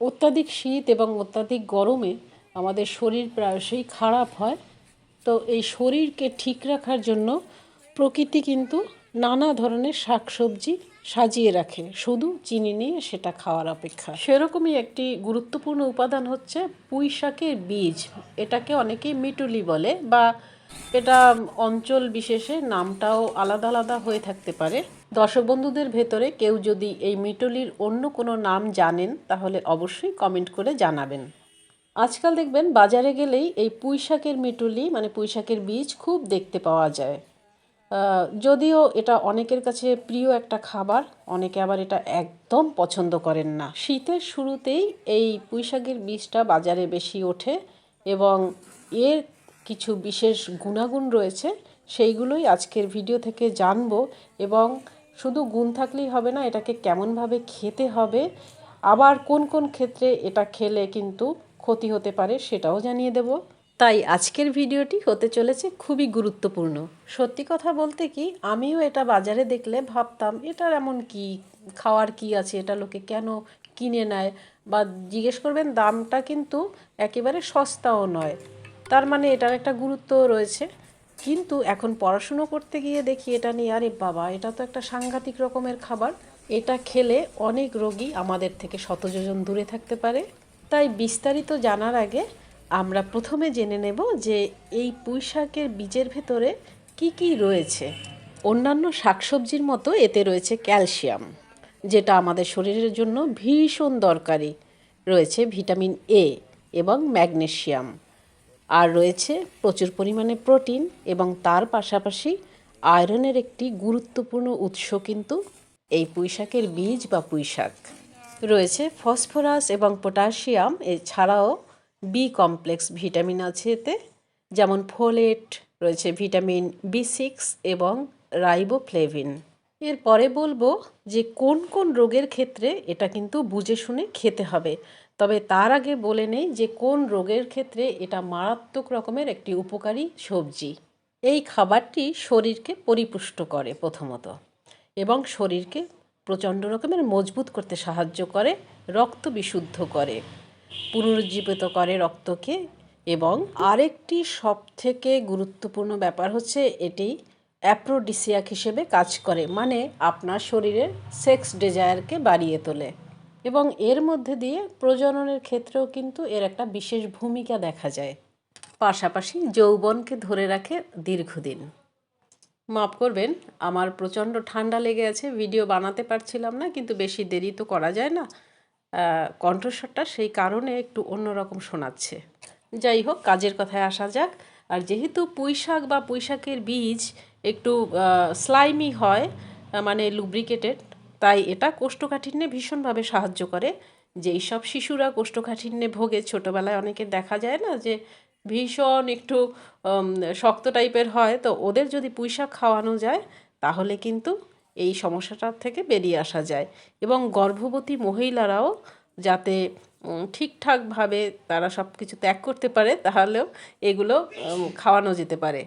অত্যাধিক শীত এবং অত্যাধিক গরমে আমাদের শরীর প্রায়শই খারাপ হয়। তো এই শরীরকে ঠিক রাখার জন্য প্রকৃতি কিন্তু নানা ধরনের শাকসবজি সাজিয়ে রাখে। শুধু চিনি নিয়ে সেটা খাওয়ার অপেক্ষা। সেরকমই একটি গুরুত্বপূর্ণ উপাদান হচ্ছে পুঁই শাকের বীজ। এটাকে অনেকেই মিটুলি বলে বা এটা অঞ্চল বিশেষে নামটাও আলাদা আলাদা হয়ে থাকতে পারে। দর্শক বন্ধুদের ভেতরে কেউ যদি এই মিটুলির অন্য কোনো নাম জানেন, তাহলে অবশ্যই কমেন্ট করে জানাবেন। আজকাল দেখবেন বাজারে গেলেই এই পুঁই শাকের মিটুলি মানে পুঁইশাকের বীজ খুব দেখতে পাওয়া যায়। যদিও এটা অনেকের কাছে প্রিয় একটা খাবার, অনেকে আবার এটা একদম পছন্দ করেন না। শীতের শুরুতেই এই পুঁই শাকের বীজটা বাজারে বেশি ওঠে এবং এর কিছু বিশেষ গুণাগুণ রয়েছে, সেইগুলোই আজকের ভিডিও থেকে জানব এবং শুধু গুণ থাকলেই হবে না, এটাকে কেমনভাবে খেতে হবে, আবার কোন কোন ক্ষেত্রে এটা খেলে কিন্তু ক্ষতি হতে পারে সেটাও জানিয়ে দেব। তাই আজকের ভিডিওটি হতে চলেছে খুবই গুরুত্বপূর্ণ। সত্যি কথা বলতে কি, আমিও এটা বাজারে দেখলে ভাবতাম, এটার এমন কি, খাওয়ার কি আছে, এটা লোকে কেন কিনে নেয়? বা জিজ্ঞেস করবেন, দামটা কিন্তু একেবারে সস্তাও নয়। তার মানে এটার একটা গুরুত্ব রয়েছে। কিন্তু এখন পড়াশুনো করতে গিয়ে দেখি এটা নিয়ে, আরে বাবা, এটা তো একটা সাংঘাতিক রকমের খাবার। এটা খেলে অনেক রোগী আমাদের থেকে শতযোজন দূরে থাকতে পারে। তাই বিস্তারিত জানার আগে আমরা প্রথমে জেনে নেব যে এই পুঁই শাকের বীজের ভেতরে কি কি রয়েছে। অন্যান্য শাকসবজির মতো এতে রয়েছে ক্যালসিয়াম, যেটা আমাদের শরীরের জন্য ভীষণ দরকারি। রয়েছে ভিটামিন এ এবং ম্যাগনেসিয়াম। আর রয়েছে প্রচুর পরিমাণে প্রোটিন এবং তার পাশাপাশি আয়রনের একটি গুরুত্বপূর্ণ উৎস কিন্তু এই পুঁইশাকের বীজ বা পুঁইশাক। রয়েছে ফসফরাস এবং পটাশিয়াম, এছাড়াও বি কমপ্লেক্স ভিটামিন আছে এতে, যেমন ফোলেট, রয়েছে ভিটামিন বি সিক্স এবং রাইবোফ্লেভিন। এরপরে বলব যে কোন কোন রোগের ক্ষেত্রে এটা কিন্তু বুঝে শুনে খেতে হবে। তবে তার আগে বলে নেই যে কোন রোগের ক্ষেত্রে এটা মারাত্মক রকমের একটি উপকারী সবজি। এই খাবারটি শরীরকে পরিপুষ্ট করে প্রথমত এবং শরীরকে প্রচণ্ড রকমের মজবুত করতে সাহায্য করে, রক্ত বিশুদ্ধ করে, পুনরুজ্জীবিত করে রক্তকে এবং আরেকটি সবথেকে গুরুত্বপূর্ণ ব্যাপার হচ্ছে এটি অ্যাপ্রোডিসিয়াক হিসেবে কাজ করে মানে আপনার শরীরের সেক্স ডিজায়ারকে বাড়িয়ে তোলে। এবং এর মধ্যে দিয়ে প্রজননের ক্ষেত্রেও কিন্তু এর একটা বিশেষ ভূমিকা দেখা যায়। পাশাপাশি যৌবনকে ধরে রাখে দীর্ঘদিন। মাফ করবেন, আমার প্রচণ্ড ঠান্ডা লেগে আছে, ভিডিও বানাতে পারছিলাম না, কিন্তু বেশি দেরি তো করা যায় না। কণ্ঠস্বরটা সেই কারণে একটু অন্যরকম শোনাচ্ছে। যাই হোক, কাজের কথায় আসা যাক। আর যেহেতু পুঁই শাক বা পুঁই শাকের বীজ একটু স্লাইমি হয় মানে লুব্রিকেটেড তাই এটা কোষ্ঠকাঠিন্যে ভীষণভাবে সাহায্য করে যেই সব শিশুরা কোষ্ঠকাঠিন্যে ভোগে। ছোটোবেলায় অনেকে দেখা যায় না যে ভীষণ একটু শক্ত টাইপের হয়, তো ওদের যদি পুঁইশাক খাওয়ানো যায়, তাহলে কিন্তু এই সমস্যাটার থেকে বেরিয়ে আসা যায়। এবং গর্ভবতী মহিলারাও যাতে ঠিকঠাকভাবে তারা সব কিছু ত্যাগ করতে পারে, তাহলেও এগুলো খাওয়ানো যেতে পারে।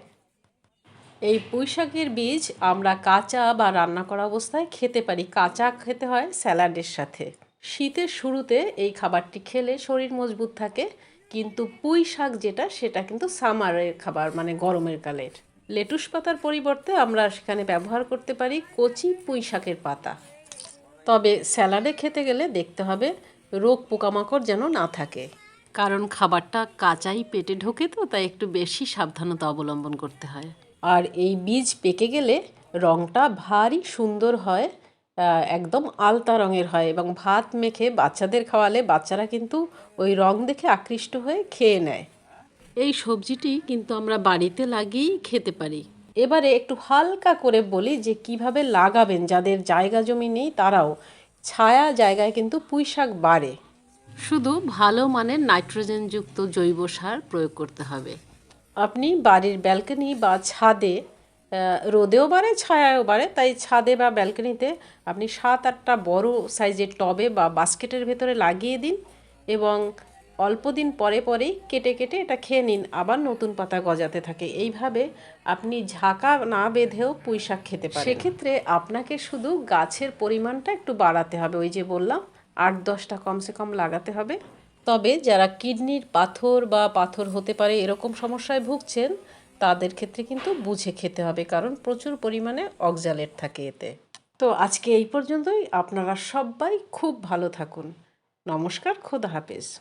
এই পুঁইশাকের বীজ আমরা কাঁচা বা রান্না করা অবস্থায় খেতে পারি। কাঁচা খেতে হয় স্যালাডের সাথে। শীতের শুরুতে এই খাবারটি খেলে শরীর মজবুত থাকে, কিন্তু পুঁই শাক যেটা, সেটা কিন্তু সামারের খাবার মানে গরমের কালের। লেটুস পাতার পরিবর্তে আমরা সেখানে ব্যবহার করতে পারি কচি পুঁই শাকের পাতা। তবে স্যালাডে খেতে গেলে দেখতে হবে রোগ পোকামাকড় যেন না থাকে। কারণ খাবারটা কাঁচাই পেটে ঢোকে তো, তাই একটু বেশি সাবধানতা অবলম্বন করতে হয়। আর এই বীজ পেকে গেলে রঙটা ভারী সুন্দর হয় একদম আলতা রঙের হয় এবং ভাত মেখে বাচ্চাদের খাওয়ালে বাচ্চারা কিন্তু ওই রং দেখে আকৃষ্ট হয়ে খেয়ে নেয়। এই সবজিটি কিন্তু আমরা বাড়িতে লাগিয়েই খেতে পারি। এবারে একটু হালকা করে বলি যে কীভাবে লাগাবেন যাদের জায়গা জমি নেই তারাও। ছায়া জায়গায় কিন্তু পুঁই শাক বাড়ে। শুধু ভালো মানের নাইট্রোজেনযুক্ত জৈব সার প্রয়োগ করতে হবে। আপনি বাড়ির ব্যালকনি বা ছাদে রোদেও বাড়ে ছায়াও বাড়ে, তাই ছাদে বা ব্যালকনিতে আপনি সাত আটটা বড় সাইজের টবে বা বাস্কেটের ভেতরে লাগিয়ে দিন এবং অল্প দিন পরে পরেই কেটে কেটে এটা খেয়ে নিন, আবার নতুন পাতা গজাতে থাকে। এইভাবে আপনি ঝাঁকা না বেঁধেও পুঁই শাক খেতে পারেন। সেক্ষেত্রে আপনাকে শুধু গাছের পরিমাণটা একটু বাড়াতে হবে, ওই যে বললাম, আট দশটা কমসে কম লাগাতে হবে। তবে যারা কিডনির পাথর বা পাথর হতে পারে এরকম সমস্যায় ভুগছেন, তাদের ক্ষেত্রে কিন্তু বুঝে খেতে হবে, কারণ প্রচুর পরিমাণে অক্সালেট থাকে এতে। তো আজকে এই পর্যন্তই। আপনারা সবাই খুব ভালো থাকুন। নমস্কার, খোদা হাফেজ।